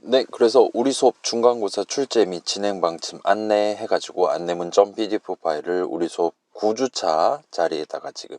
네, 그래서 우리 수업 중간고사 출제 및 진행 방침 안내 해가지고 안내문 점 pdf 파일을 우리 수업 9주차 자리에다가 지금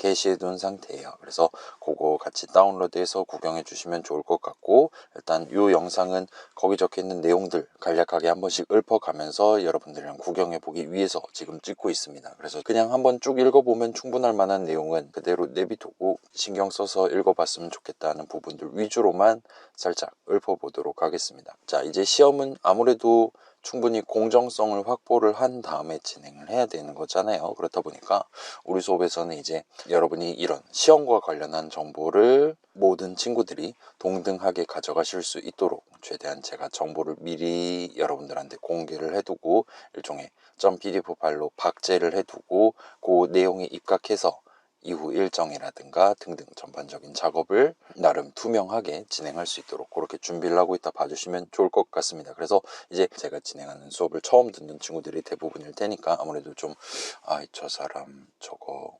게시해 둔 상태예요. 그래서 그거 같이 다운로드해서 구경해 주시면 좋을 것 같고 일단 이 영상은 거기 적혀 있는 내용들 간략하게 한 번씩 읊어가면서 여러분들이랑 구경해 보기 위해서 지금 찍고 있습니다. 그래서 그냥 한번 쭉 읽어보면 충분할 만한 내용은 그대로 내비두고 신경 써서 읽어봤으면 좋겠다는 부분들 위주로만 살짝 읊어보도록 하겠습니다. 자, 이제 시험은 아무래도 충분히 공정성을 확보를 한 다음에 진행을 해야 되는 거잖아요. 그렇다 보니까 우리 수업에서는 이제 여러분이 이런 시험과 관련한 정보를 모든 친구들이 동등하게 가져가실 수 있도록 최대한 제가 정보를 미리 여러분들한테 공개를 해두고 일종의 점 pdf 파일로 박제를 해두고 그 내용에 입각해서 이후 일정이라든가 등등 전반적인 작업을 나름 투명하게 진행할 수 있도록 그렇게 준비를 하고 있다 봐주시면 좋을 것 같습니다. 그래서 이제 제가 진행하는 수업을 처음 듣는 친구들이 대부분일 테니까 아무래도 좀, 아, 저 사람 저거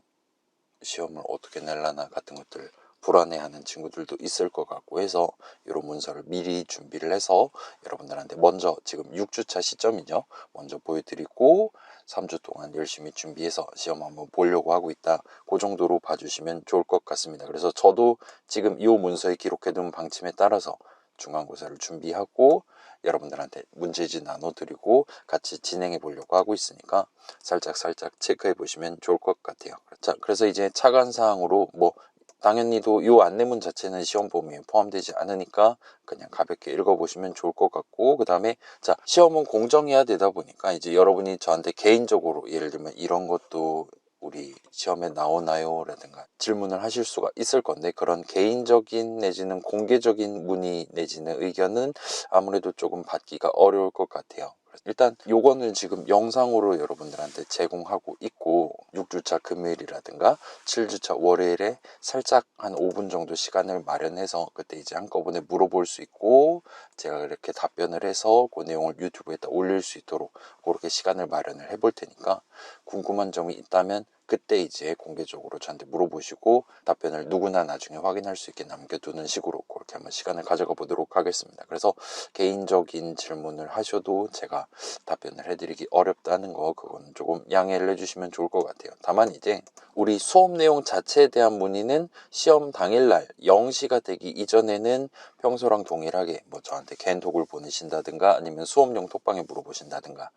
시험을 어떻게 낼라나 같은 것들 불안해하는 친구들도 있을 것 같고 해서 이런 문서를 미리 준비를 해서 여러분들한테 먼저 지금 6주차 시점이죠. 먼저 보여드리고 3주 동안 열심히 준비해서 시험 한번 보려고 하고 있다. 그 정도로 봐주시면 좋을 것 같습니다. 그래서 저도 지금 이 문서에 기록해둔 방침에 따라서 중간고사를 준비하고 여러분들한테 문제지 나눠드리고 같이 진행해 보려고 하고 있으니까 살짝 살짝 체크해 보시면 좋을 것 같아요. 자, 그래서 이제 차관 사항으로 뭐 당연히도 이 안내문 자체는 시험 범위에 포함되지 않으니까 그냥 가볍게 읽어보시면 좋을 것 같고 그 다음에 자 시험은 공정해야 되다 보니까 이제 여러분이 저한테 개인적으로 예를 들면 이런 것도 우리 시험에 나오나요? 라든가 질문을 하실 수가 있을 건데 그런 개인적인 내지는 공개적인 문의 내지는 의견은 아무래도 조금 받기가 어려울 것 같아요. 일단 요거는 지금 영상으로 여러분들한테 제공하고 있고 6주차 금요일이라든가 7주차 월요일에 살짝 한 5분 정도 시간을 마련해서 그때 이제 한꺼번에 물어볼 수 있고 제가 이렇게 답변을 해서 그 내용을 유튜브에다 올릴 수 있도록 그렇게 시간을 마련을 해볼 테니까 궁금한 점이 있다면 그때 이제 공개적으로 저한테 물어보시고 답변을 누구나 나중에 확인할 수 있게 남겨두는 식으로 그렇게 한번 시간을 가져가 보도록 하겠습니다. 그래서 개인적인 질문을 하셔도 제가 답변을 해드리기 어렵다는 거 그건 조금 양해를 해주시면 좋을 것 같아요. 다만 이제 우리 수업 내용 자체에 대한 문의는 시험 당일날 0시가 되기 이전에는 평소랑 동일하게 뭐 저한테 캔톡을 보내신다든가 아니면 수업용 톡방에 물어보신다든가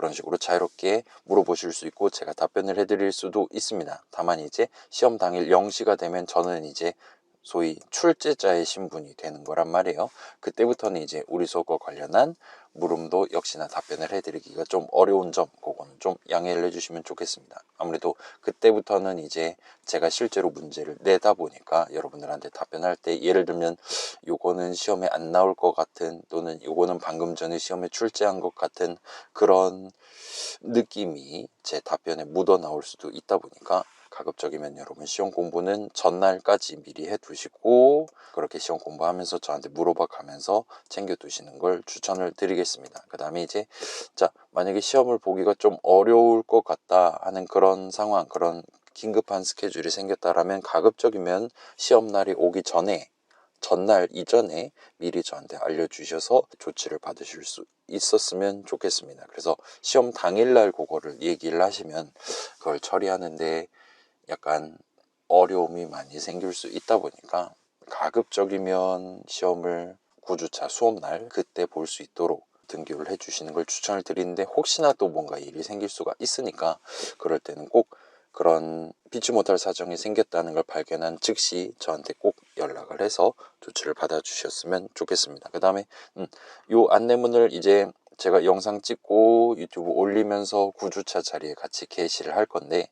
그런 식으로 자유롭게 물어보실 수 있고 제가 답변을 해드릴 수도 있습니다. 다만 이제 시험 당일 0시가 되면 저는 이제 소위 출제자의 신분이 되는 거란 말이에요. 그때부터는 이제 우리 수업과 관련한 물음도 역시나 답변을 해드리기가 좀 어려운 점, 그거는 좀 양해를 해주시면 좋겠습니다. 아무래도 그때부터는 이제 제가 실제로 문제를 내다 보니까 여러분들한테 답변할 때 예를 들면 요거는 시험에 안 나올 것 같은 또는 요거는 방금 전에 시험에 출제한 것 같은 그런 느낌이 제 답변에 묻어 나올 수도 있다 보니까 가급적이면 여러분 시험 공부는 전날까지 미리 해 두시고 그렇게 시험 공부하면서 저한테 물어봐 가면서 챙겨 두시는 걸 추천을 드리겠습니다. 그 다음에 이제 자 만약에 시험을 보기가 좀 어려울 것 같다 하는 그런 상황 그런 긴급한 스케줄이 생겼다라면 가급적이면 시험 날이 오기 전에 전날 이전에 미리 저한테 알려주셔서 조치를 받으실 수 있었으면 좋겠습니다. 그래서 시험 당일날 그거를 얘기를 하시면 그걸 처리하는데 약간 어려움이 많이 생길 수 있다 보니까 가급적이면 시험을 9주차 수업날 그때 볼 수 있도록 등교를 해주시는 걸 추천을 드리는데 혹시나 또 뭔가 일이 생길 수가 있으니까 그럴 때는 꼭 그런 피치 못할 사정이 생겼다는 걸 발견한 즉시 저한테 꼭 연락을 해서 조치를 받아주셨으면 좋겠습니다. 그 다음에 음, 요 안내문을 이제 제가 영상 찍고 유튜브 올리면서 9주차 자리에 같이 게시를 할 건데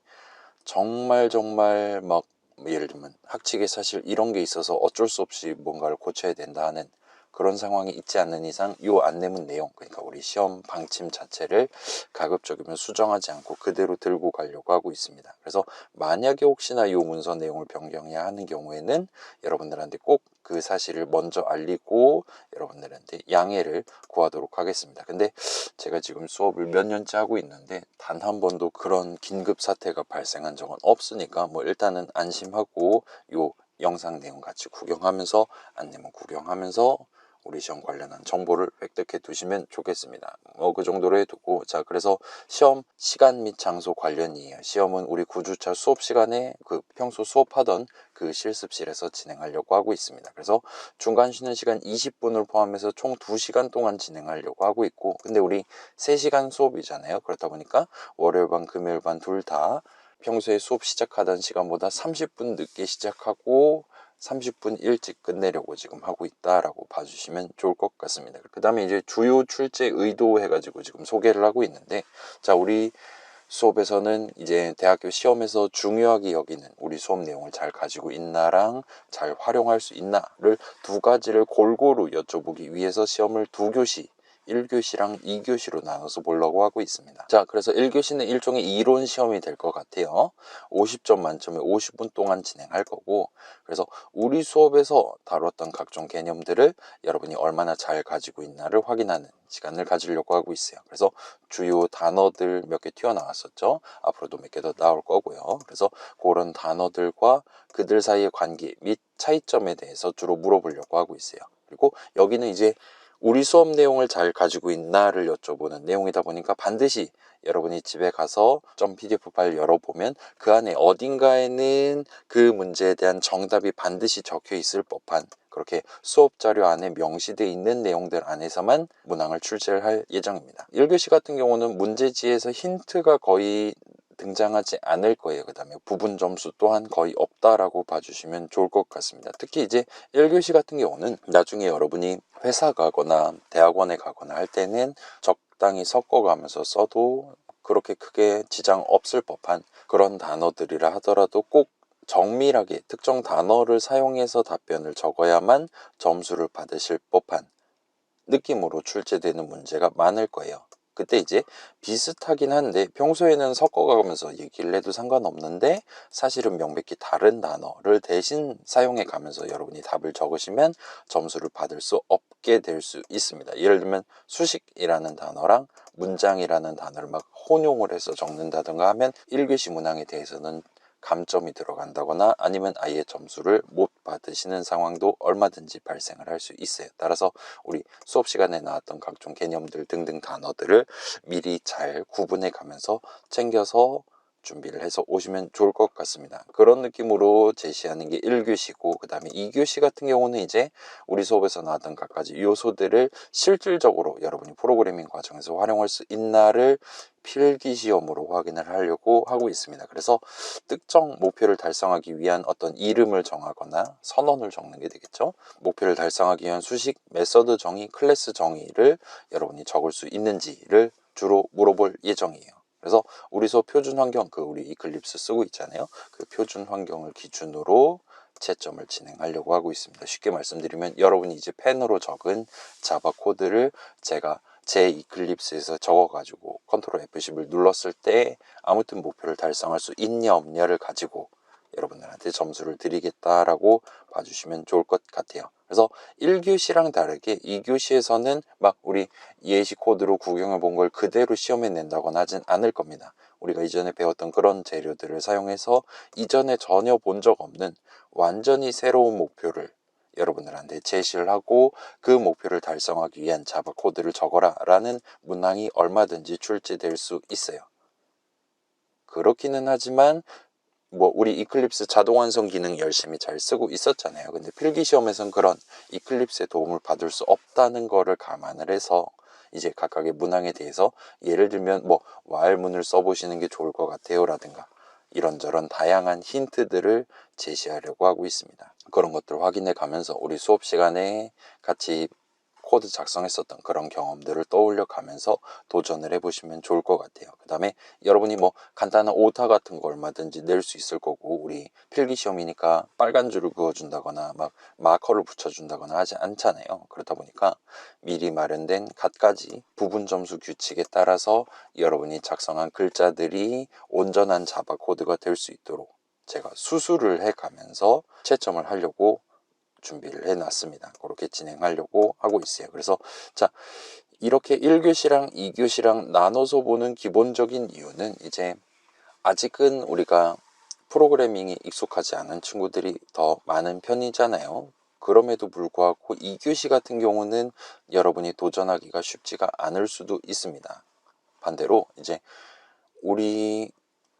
정말 정말 막 예를 들면 학칙에 사실 이런 게 있어서 어쩔 수 없이 뭔가를 고쳐야 된다 하는 그런 상황이 있지 않는 이상 이 안내문 내용 그러니까 우리 시험 방침 자체를 가급적이면 수정하지 않고 그대로 들고 가려고 하고 있습니다. 그래서 만약에 혹시나 이 문서 내용을 변경해야 하는 경우에는 여러분들한테 꼭 그 사실을 먼저 알리고 여러분들한테 양해를 구하도록 하겠습니다. 근데 제가 지금 수업을 몇 년째 하고 있는데 단 한 번도 그런 긴급 사태가 발생한 적은 없으니까 뭐 일단은 안심하고 요 영상 내용 같이 구경하면서 안내문 구경하면서 우리 시험 관련한 정보를 획득해 두시면 좋겠습니다. 어, 그 정도로 해두고 자 그래서 시험 시간 및 장소 관련이에요. 시험은 우리 구주차 수업 시간에 그 평소 수업하던 그 실습실에서 진행하려고 하고 있습니다. 그래서 중간 쉬는 시간 20분을 포함해서 총 2시간 동안 진행하려고 하고 있고 근데 우리 3시간 수업이잖아요. 그렇다 보니까 월요일 반 금요일 반 둘 다 평소에 수업 시작하던 시간보다 30분 늦게 시작하고 30분 일찍 끝내려고 지금 하고 있다라고 봐주시면 좋을 것 같습니다. 그 다음에 이제 주요 출제 의도 해가지고 지금 소개를 하고 있는데, 자, 우리 수업에서는 이제 대학교 시험에서 중요하게 여기는 우리 수업 내용을 잘 가지고 있나랑 잘 활용할 수 있나를 두 가지를 골고루 여쭤보기 위해서 시험을 두 교시 1교시랑 2교시로 나눠서 보려고 하고 있습니다. 자, 그래서 1교시는 일종의 이론 시험이 될 것 같아요. 50점 만점에 50분 동안 진행할 거고, 그래서 우리 수업에서 다뤘던 각종 개념들을 여러분이 얼마나 잘 가지고 있나를 확인하는 시간을 가지려고 하고 있어요. 그래서 주요 단어들 몇 개 튀어나왔었죠. 앞으로도 몇 개 더 나올 거고요. 그래서 그런 단어들과 그들 사이의 관계 및 차이점에 대해서 주로 물어보려고 하고 있어요. 그리고 여기는 이제 우리 수업 내용을 잘 가지고 있나를 여쭤보는 내용이다 보니까 반드시 여러분이 집에 가서 점 PDF 파일 열어보면 그 안에 어딘가에는 그 문제에 대한 정답이 반드시 적혀 있을 법한 그렇게 수업 자료 안에 명시되어 있는 내용들 안에서만 문항을 출제를 할 예정입니다. 1교시 같은 경우는 문제지에서 힌트가 거의 등장하지 않을 거예요. 그 다음에 부분 점수 또한 거의 없다라고 봐주시면 좋을 것 같습니다. 특히 이제 1교시 같은 경우는 나중에 여러분이 회사 가거나 대학원에 가거나 할 때는 적당히 섞어가면서 써도 그렇게 크게 지장 없을 법한 그런 단어들이라 하더라도 꼭 정밀하게 특정 단어를 사용해서 답변을 적어야만 점수를 받으실 법한 느낌으로 출제되는 문제가 많을 거예요. 그때 이제 비슷하긴 한데 평소에는 섞어가면서 얘기를 해도 상관없는데 사실은 명백히 다른 단어를 대신 사용해 가면서 여러분이 답을 적으시면 점수를 받을 수 없게 될 수 있습니다. 예를 들면 수식이라는 단어랑 문장이라는 단어를 막 혼용을 해서 적는다든가 하면 1교시 문항에 대해서는 감점이 들어간다거나 아니면 아예 점수를 못 받으시는 상황도 얼마든지 발생을 할 수 있어요. 따라서 우리 수업 시간에 나왔던 각종 개념들 등등 단어들을 미리 잘 구분해 가면서 챙겨서 준비를 해서 오시면 좋을 것 같습니다. 그런 느낌으로 제시하는 게 1교시고 그 다음에 2교시 같은 경우는 이제 우리 수업에서 나왔던 각가지 요소들을 실질적으로 여러분이 프로그래밍 과정에서 활용할 수 있나를 필기 시험으로 확인을 하려고 하고 있습니다. 그래서 특정 목표를 달성하기 위한 어떤 이름을 정하거나 선언을 적는 게 되겠죠. 목표를 달성하기 위한 수식, 메서드 정의, 클래스 정의를 여러분이 적을 수 있는지를 주로 물어볼 예정이에요. 그래서 우리 수업 표준 환경, 그 우리 이클립스 쓰고 있잖아요. 그 표준 환경을 기준으로 채점을 진행하려고 하고 있습니다. 쉽게 말씀드리면 여러분이 이제 펜으로 적은 자바 코드를 제가 제 이클립스에서 적어가지고 컨트롤 F10을 눌렀을 때 아무튼 목표를 달성할 수 있냐 없냐를 가지고 여러분들한테 점수를 드리겠다라고 봐주시면 좋을 것 같아요. 그래서 1교시랑 다르게 2교시에서는 막 우리 예시 코드로 구경해 본 걸 그대로 시험에 낸다거나 하진 않을 겁니다. 우리가 이전에 배웠던 그런 재료들을 사용해서 이전에 전혀 본 적 없는 완전히 새로운 목표를 여러분들한테 제시를 하고 그 목표를 달성하기 위한 자바 코드를 적어라 라는 문항이 얼마든지 출제될 수 있어요. 그렇기는 하지만 뭐 우리 이클립스 자동 완성 기능 열심히 잘 쓰고 있었잖아요. 근데 필기 시험에선 그런 이클립스의 도움을 받을 수 없다는 거를 감안을 해서 이제 각각의 문항에 대해서 예를 들면 뭐 와일문을 써보시는 게 좋을 것 같아요라든가 이런저런 다양한 힌트들을 제시하려고 하고 있습니다. 그런 것들 확인해 가면서 우리 수업 시간에 같이 코드 작성했었던 그런 경험들을 떠올려 가면서 도전을 해보시면 좋을 것 같아요. 그 다음에 여러분이 뭐 간단한 오타 같은 거 얼마든지 낼 수 있을 거고 우리 필기 시험이니까 빨간 줄을 그어준다거나 막 마커를 붙여준다거나 하지 않잖아요. 그렇다 보니까 미리 마련된 갖가지 부분 점수 규칙에 따라서 여러분이 작성한 글자들이 온전한 자바 코드가 될 수 있도록 제가 수술을 해 가면서 채점을 하려고 준비를 해놨습니다. 그렇게 진행하려고 하고 있어요. 그래서 자 이렇게 1교시랑 2교시랑 나눠서 보는 기본적인 이유는 이제 아직은 우리가 프로그래밍이 익숙하지 않은 친구들이 더 많은 편이잖아요. 그럼에도 불구하고 2교시 같은 경우는 여러분이 도전하기가 쉽지가 않을 수도 있습니다. 반대로 이제 우리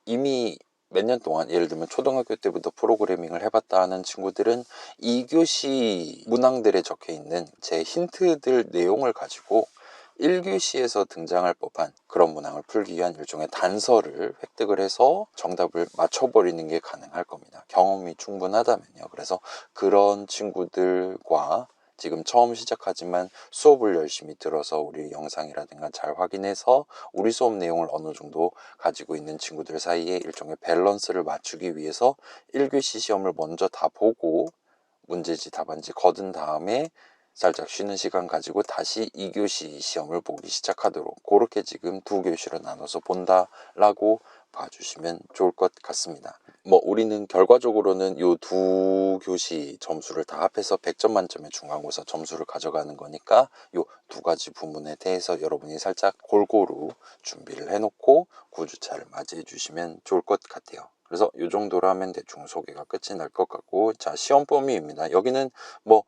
이미 몇 년 동안 예를 들면 초등학교 때부터 프로그래밍을 해봤다 하는 친구들은 2교시 문항들에 적혀 있는 제 힌트들 내용을 가지고 1교시에서 등장할 법한 그런 문항을 풀기 위한 일종의 단서를 획득을 해서 정답을 맞춰버리는 게 가능할 겁니다. 경험이 충분하다면요. 그래서 그런 친구들과 지금 처음 시작하지만 수업을 열심히 들어서 우리 영상이라든가 잘 확인해서 우리 수업 내용을 어느 정도 가지고 있는 친구들 사이에 일종의 밸런스를 맞추기 위해서 1교시 시험을 먼저 다 보고 문제지 답안지 거둔 다음에 살짝 쉬는 시간 가지고 다시 2교시 시험을 보기 시작하도록. 그렇게 지금 두 교시로 나눠서 본다라고 봐주시면 좋을 것 같습니다. 뭐 우리는 결과적으로는 요 두 교시 점수를 다 합해서 100점 만점의 중간고사 점수를 가져가는 거니까 요 두 가지 부분에 대해서 여러분이 살짝 골고루 준비를 해놓고 9주차를 맞이해 주시면 좋을 것 같아요. 그래서 이 정도로 하면 대충 소개가 끝이 날 것 같고 자 시험 범위입니다. 여기는 뭐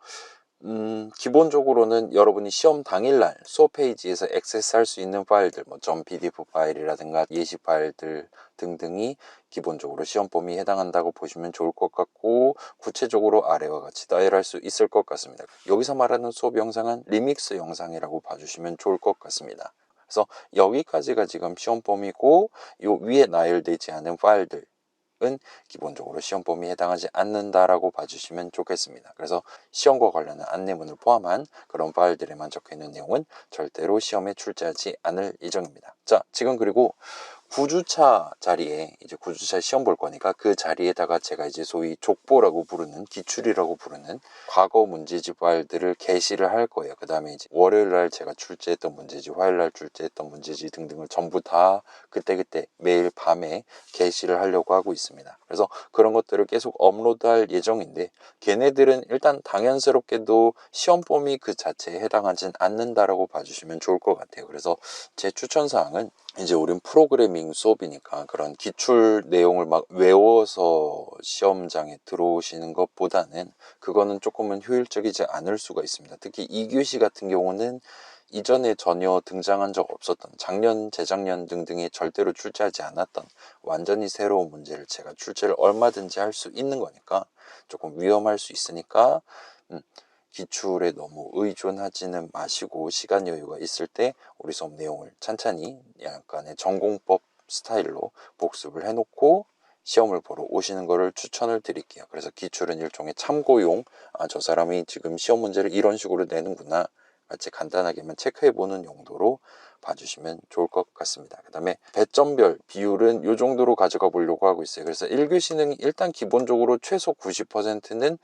음, 기본적으로는 여러분이 시험 당일날 수업 페이지에서 액세스할 수 있는 파일들, 뭐 .pdf 파일이라든가 예시 파일들 등등이 기본적으로 시험 범위에 해당한다고 보시면 좋을 것 같고 구체적으로 아래와 같이 다이얼할 수 있을 것 같습니다. 여기서 말하는 수업 영상은 리믹스 영상이라고 봐주시면 좋을 것 같습니다. 그래서 여기까지가 지금 시험 범위고 요 위에 나열되지 않은 파일들 은 기본적으로 시험 범위에 해당하지 않는다라고 봐주시면 좋겠습니다. 그래서 시험과 관련한 안내문을 포함한 그런 파일들에만 적혀 있는 내용은 절대로 시험에 출제하지 않을 예정입니다. 자, 지금 그리고 9주차 자리에 이제 9주차 시험 볼 거니까 그 자리에다가 제가 이제 소위 족보라고 부르는 기출이라고 부르는 과거 문제집 파일들을 게시를 할 거예요. 그 다음에 이제 월요일 날 제가 출제했던 문제집, 화요일 날 출제했던 문제집 등등을 전부 다 그때그때 매일 밤에 게시를 하려고 하고 있습니다. 그래서 그런 것들을 계속 업로드할 예정인데 걔네들은 일단 당연스럽게도 시험 범위 그 자체에 해당하진 않는다라고 봐주시면 좋을 것 같아요. 그래서 제 추천 사항은 이제 우린 프로그래밍 수업이니까 그런 기출 내용을 막 외워서 시험장에 들어오시는 것보다는 그거는 조금은 효율적이지 않을 수가 있습니다. 특히 2교시 같은 경우는 이전에 전혀 등장한 적 없었던 작년, 재작년 등등에 절대로 출제하지 않았던 완전히 새로운 문제를 제가 출제를 얼마든지 할 수 있는 거니까 조금 위험할 수 있으니까 음, 기출에 너무 의존하지는 마시고 시간 여유가 있을 때 우리 수업 내용을 찬찬히 약간의 전공법 스타일로 복습을 해놓고 시험을 보러 오시는 것을 추천을 드릴게요. 그래서 기출은 일종의 참고용, 아, 저 사람이 지금 시험 문제를 이런 식으로 내는구나. 같이 간단하게만 체크해 보는 용도로 봐주시면 좋을 것 같습니다. 그 다음에 배점별 비율은 이 정도로 가져가 보려고 하고 있어요. 그래서 1교시는 일단 기본적으로 최소 90%는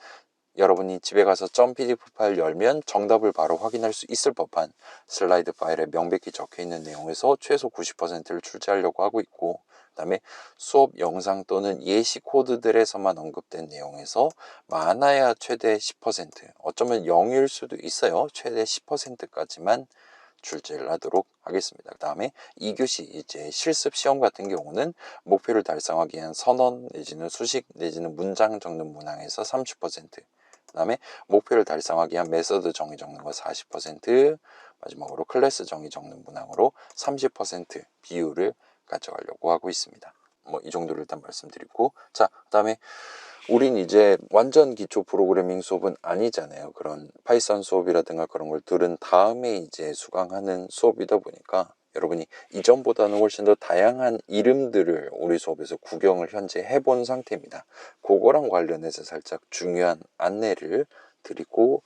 여러분이 집에 가서 .pdf 파일 열면 정답을 바로 확인할 수 있을 법한 슬라이드 파일에 명백히 적혀 있는 내용에서 최소 90%를 출제하려고 하고 있고 그 다음에 수업 영상 또는 예시 코드들에서만 언급된 내용에서 많아야 최대 10% 어쩌면 0일 수도 있어요 최대 10%까지만 출제를 하도록 하겠습니다. 그 다음에 2교시 이제 실습 시험 같은 경우는 목표를 달성하기 위한 선언 내지는 수식 내지는 문장 적는 문항에서 30%, 그 다음에 목표를 달성하기 위한 메서드 정의 적는 거 40%, 마지막으로 클래스 정의 적는 문항으로 30% 비율을 가져가려고 하고 있습니다. 뭐 이 정도를 일단 말씀드리고 자, 그 다음에 우린 이제 완전 기초 프로그래밍 수업은 아니잖아요. 그런 파이썬 수업이라든가 그런 걸 들은 다음에 이제 수강하는 수업이다 보니까 여러분이 이전보다는 훨씬 더 다양한 이름들을 우리 수업에서 구경을 현재 해본 상태입니다. 그거랑 관련해서 살짝 중요한 안내를 드리고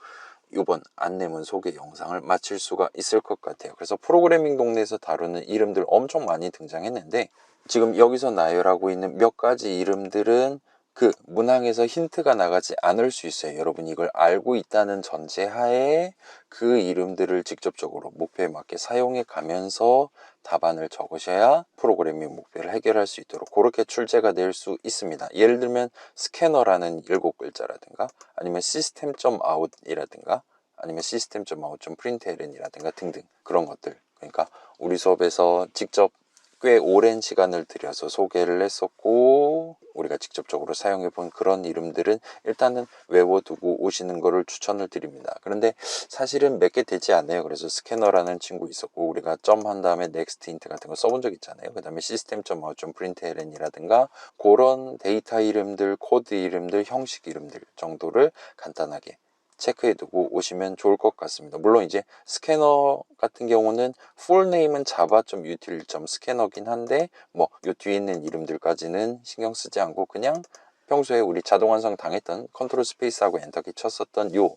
이번 안내문 소개 영상을 마칠 수가 있을 것 같아요. 그래서 프로그래밍 동네에서 다루는 이름들 엄청 많이 등장했는데 지금 여기서 나열하고 있는 몇 가지 이름들은 그 문항에서 힌트가 나가지 않을 수 있어요. 여러분 이걸 알고 있다는 전제하에 그 이름들을 직접적으로 목표에 맞게 사용해 가면서 답안을 적으셔야 프로그래밍 목표를 해결할 수 있도록 그렇게 출제가 될 수 있습니다. 예를 들면 스캐너라는 일곱 글자라든가 아니면 시스템.out이라든가 아니면 시스템.out.println이라든가 등등 그런 것들 그러니까 우리 수업에서 직접 꽤 오랜 시간을 들여서 소개를 했었고 우리가 직접적으로 사용해 본 그런 이름들은 일단은 외워두고 오시는 거를 추천을 드립니다. 그런데 사실은 몇 개 되지 않아요. 그래서 스캐너라는 친구 있었고 우리가 점 한 다음에 넥스트 인트 같은 거 써본 적 있잖아요. 그 다음에 시스템.out println이라든가 그런 데이터 이름들, 코드 이름들, 형식 이름들 정도를 간단하게 체크해두고 오시면 좋을 것 같습니다. 물론 이제 스캐너 같은 경우는 풀네임은 java.util 스캐너긴 한데 뭐 요 뒤에 있는 이름들까지는 신경 쓰지 않고 그냥 평소에 우리 자동 완성 당했던 컨트롤 스페이스하고 엔터키 쳤었던 요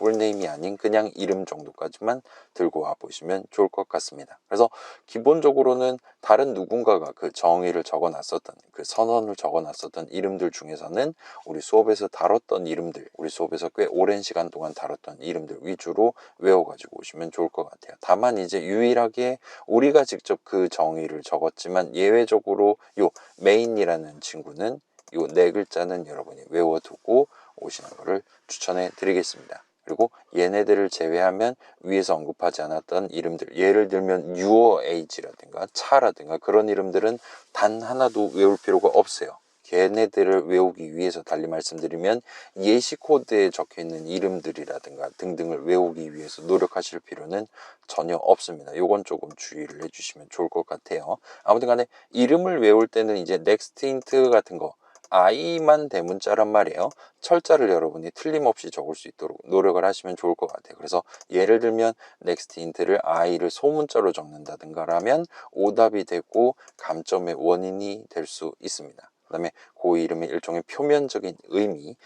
풀네임이 아닌 그냥 이름 정도까지만 들고 와 보시면 좋을 것 같습니다. 그래서 기본적으로는 다른 누군가가 그 정의를 적어 놨었던 그 선언을 적어 놨었던 이름들 중에서는 우리 수업에서 다뤘던 이름들, 우리 수업에서 꽤 오랜 시간 동안 다뤘던 이름들 위주로 외워 가지고 오시면 좋을 것 같아요. 다만 이제 유일하게 우리가 직접 그 정의를 적었지만 예외적으로 요 메인이라는 친구는 요 네 글자는 여러분이 외워두고 오시는 것을 추천해 드리겠습니다. 그리고 얘네들을 제외하면 위에서 언급하지 않았던 이름들 예를 들면 your age라든가 차라든가 그런 이름들은 단 하나도 외울 필요가 없어요 걔네들을 외우기 위해서 달리 말씀드리면 예시 코드에 적혀 있는 이름들이라든가 등등을 외우기 위해서 노력하실 필요는 전혀 없습니다. 요건 조금 주의를 해주시면 좋을 것 같아요. 아무튼 간에 이름을 외울 때는 이제 넥스트 힌트 같은 거 I만 대문자란 말이에요. 철자를 여러분이 틀림없이 적을 수 있도록 노력을 하시면 좋을 것 같아요. 그래서 예를 들면 next int를 I를 소문자로 적는다든가 라면 오답이 되고 감점의 원인이 될 수 있습니다. 그 다음에 그 이름의 일종의 표면적인 의미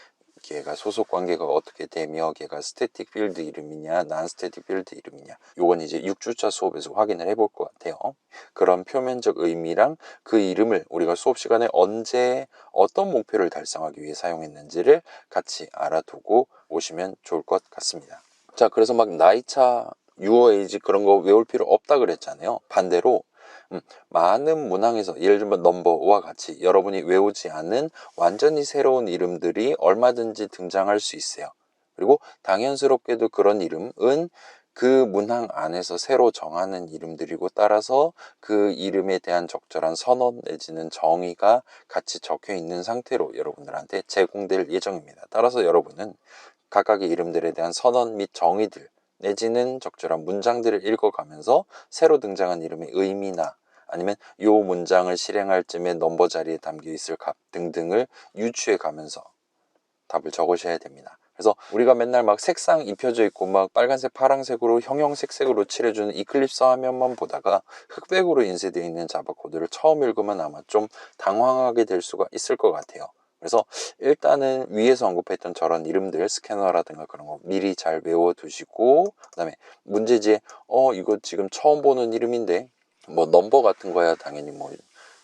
걔가 소속 관계가 어떻게 되며 걔가 스태틱 필드 이름이냐 난 스태틱 필드 이름이냐 요건 이제 6주차 수업에서 확인을 해볼 것 같아요. 그런 표면적 의미랑 그 이름을 우리가 수업 시간에 언제 어떤 목표를 달성하기 위해 사용했는지를 같이 알아두고 오시면 좋을 것 같습니다. 자 그래서 막 나이차 유어에이지 그런 거 외울 필요 없다 그랬잖아요. 반대로 음, 많은 문항에서 예를 들면 넘버와 같이 여러분이 외우지 않은 완전히 새로운 이름들이 얼마든지 등장할 수 있어요. 그리고 당연스럽게도 그런 이름은 그 문항 안에서 새로 정하는 이름들이고 따라서 그 이름에 대한 적절한 선언 내지는 정의가 같이 적혀 있는 상태로 여러분들한테 제공될 예정입니다. 따라서 여러분은 각각의 이름들에 대한 선언 및 정의들 내지는 적절한 문장들을 읽어가면서 새로 등장한 이름의 의미나 아니면 이 문장을 실행할 쯤에 넘버 자리에 담겨 있을 값 등등을 유추해 가면서 답을 적으셔야 됩니다. 그래서 우리가 맨날 막 색상 입혀져 있고 막 빨간색 파란색으로 형형색색으로 칠해주는 이클립스 화면만 보다가 흑백으로 인쇄되어 있는 자바 코드를 처음 읽으면 아마 좀 당황하게 될 수가 있을 것 같아요. 그래서 일단은 위에서 언급했던 저런 이름들 스캐너라든가 그런 거 미리 잘 외워 두시고 그 다음에 문제지에 어 이거 지금 처음 보는 이름인데 뭐 넘버 같은 거야 당연히 뭐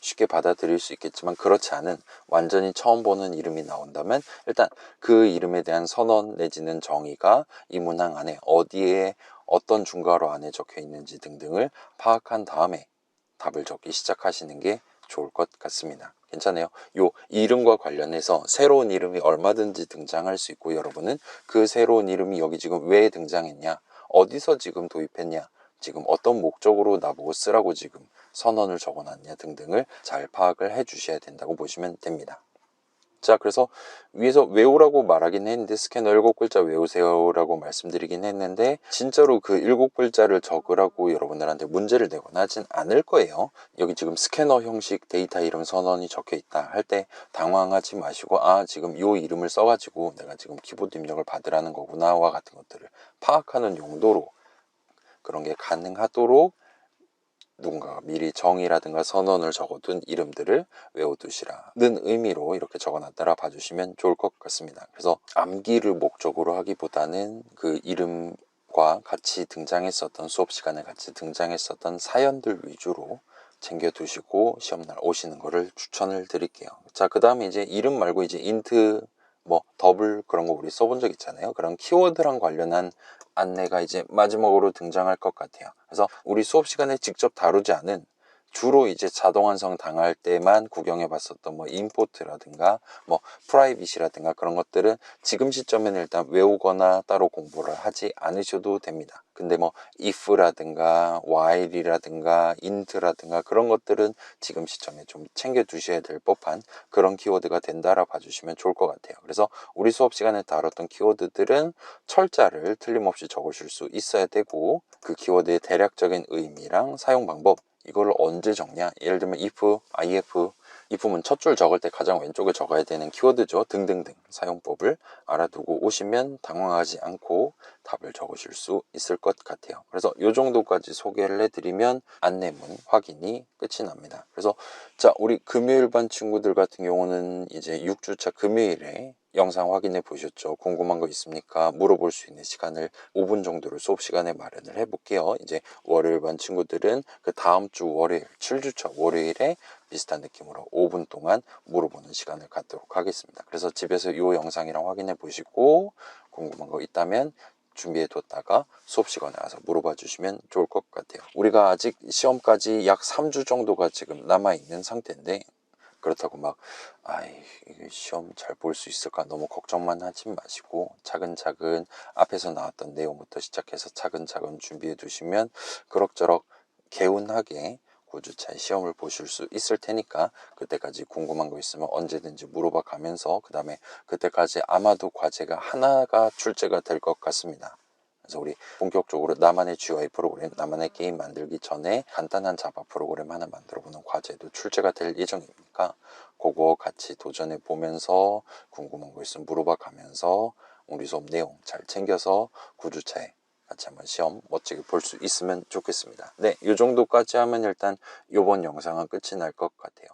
쉽게 받아들일 수 있겠지만 그렇지 않은 완전히 처음 보는 이름이 나온다면 일단 그 이름에 대한 선언 내지는 정의가 이 문항 안에 어디에 어떤 중괄호 안에 적혀 있는지 등등을 파악한 다음에 답을 적기 시작하시는 게 좋을 것 같습니다. 괜찮아요. 요 이름과 관련해서 새로운 이름이 얼마든지 등장할 수 있고 여러분은 그 새로운 이름이 여기 지금 왜 등장했냐 어디서 지금 도입했냐 지금 어떤 목적으로 나보고 쓰라고 지금 선언을 적어놨냐 등등을 잘 파악을 해 주셔야 된다고 보시면 됩니다. 자 그래서 위에서 외우라고 말하긴 했는데 스캐너 일곱 글자 외우세요 라고 말씀드리긴 했는데 진짜로 그 일곱 글자를 적으라고 여러분들한테 문제를 내거나 하진 않을 거예요. 여기 지금 스캐너 형식 데이터 이름 선언이 적혀 있다 할 때 당황하지 마시고 아 지금 요 이름을 써가지고 내가 지금 키보드 입력을 받으라는 거구나 와 같은 것들을 파악하는 용도로 그런 게 가능하도록 누군가가 미리 정의라든가 선언을 적어둔 이름들을 외워두시라는 의미로 이렇게 적어놨다라 봐주시면 좋을 것 같습니다. 그래서 암기를 목적으로 하기보다는 그 이름 과 같이 등장했었던 수업 시간에 같이 등장했었던 사연들 위주로 챙겨두시고 시험날 오시는 거를 추천을 드릴게요. 자, 그 다음에 이제 이름 말고 이제 인트 뭐 더블 그런 거 우리 써본 적 있잖아요. 그런 키워드랑 관련한 안내가 이제 마지막으로 등장할 것 같아요. 그래서 우리 수업 시간에 직접 다루지 않은 주로 이제 자동 완성 당할 때만 구경해 봤었던 뭐 임포트라든가 뭐 프라이빗이라든가 그런 것들은 지금 시점에는 일단 외우거나 따로 공부를 하지 않으셔도 됩니다. 근데 뭐 if라든가 while이라든가 int라든가 그런 것들은 지금 시점에 좀 챙겨 두셔야 될 법한 그런 키워드가 된다라 봐주시면 좋을 것 같아요. 그래서 우리 수업 시간에 다뤘던 키워드들은 철자를 틀림없이 적으실 수 있어야 되고 그 키워드의 대략적인 의미랑 사용 방법 이거를 언제 적냐? 예를 들면 if, if if문 첫줄 적을 때 가장 왼쪽에 적어야 되는 키워드죠. 등등등 사용법을 알아두고 오시면 당황하지 않고 답을 적으실 수 있을 것 같아요. 그래서 이 정도까지 소개를 해드리면 안내문 확인이 끝이 납니다. 그래서 자 우리 금요일 반 친구들 같은 경우는 이제 6주차 금요일에 영상 확인해 보셨죠? 궁금한 거 있습니까? 물어볼 수 있는 시간을 5분 정도를 수업 시간에 마련을 해 볼게요. 이제 월요일 반 친구들은 그 다음 주 월요일, 7주차 월요일에 비슷한 느낌으로 5분 동안 물어보는 시간을 갖도록 하겠습니다. 그래서 집에서 이 영상이랑 확인해 보시고 궁금한 거 있다면 준비해 뒀다가 수업 시간에 와서 물어봐 주시면 좋을 것 같아요. 우리가 아직 시험까지 약 3주 정도가 지금 남아 있는 상태인데 그렇다고 막 아이 시험 잘 볼 수 있을까 너무 걱정만 하지 마시고 차근차근 앞에서 나왔던 내용부터 시작해서 차근차근 준비해 두시면 그럭저럭 개운하게 9주차에 시험을 보실 수 있을 테니까 그때까지 궁금한 거 있으면 언제든지 물어봐 가면서 그 다음에 그때까지 아마도 과제가 하나가 출제가 될 것 같습니다. 그래서 우리 본격적으로 나만의 GUI 프로그램, 나만의 게임 만들기 전에 간단한 자바 프로그램 하나 만들어보는 과제도 출제가 될 예정이니까 그거 같이 도전해 보면서 궁금한 거 있으면 물어봐 가면서 우리 수업 내용 잘 챙겨서 9주차에 같이 한번 시험 멋지게 볼 수 있으면 좋겠습니다. 네, 이 정도까지 하면 일단 이번 영상은 끝이 날 것 같아요.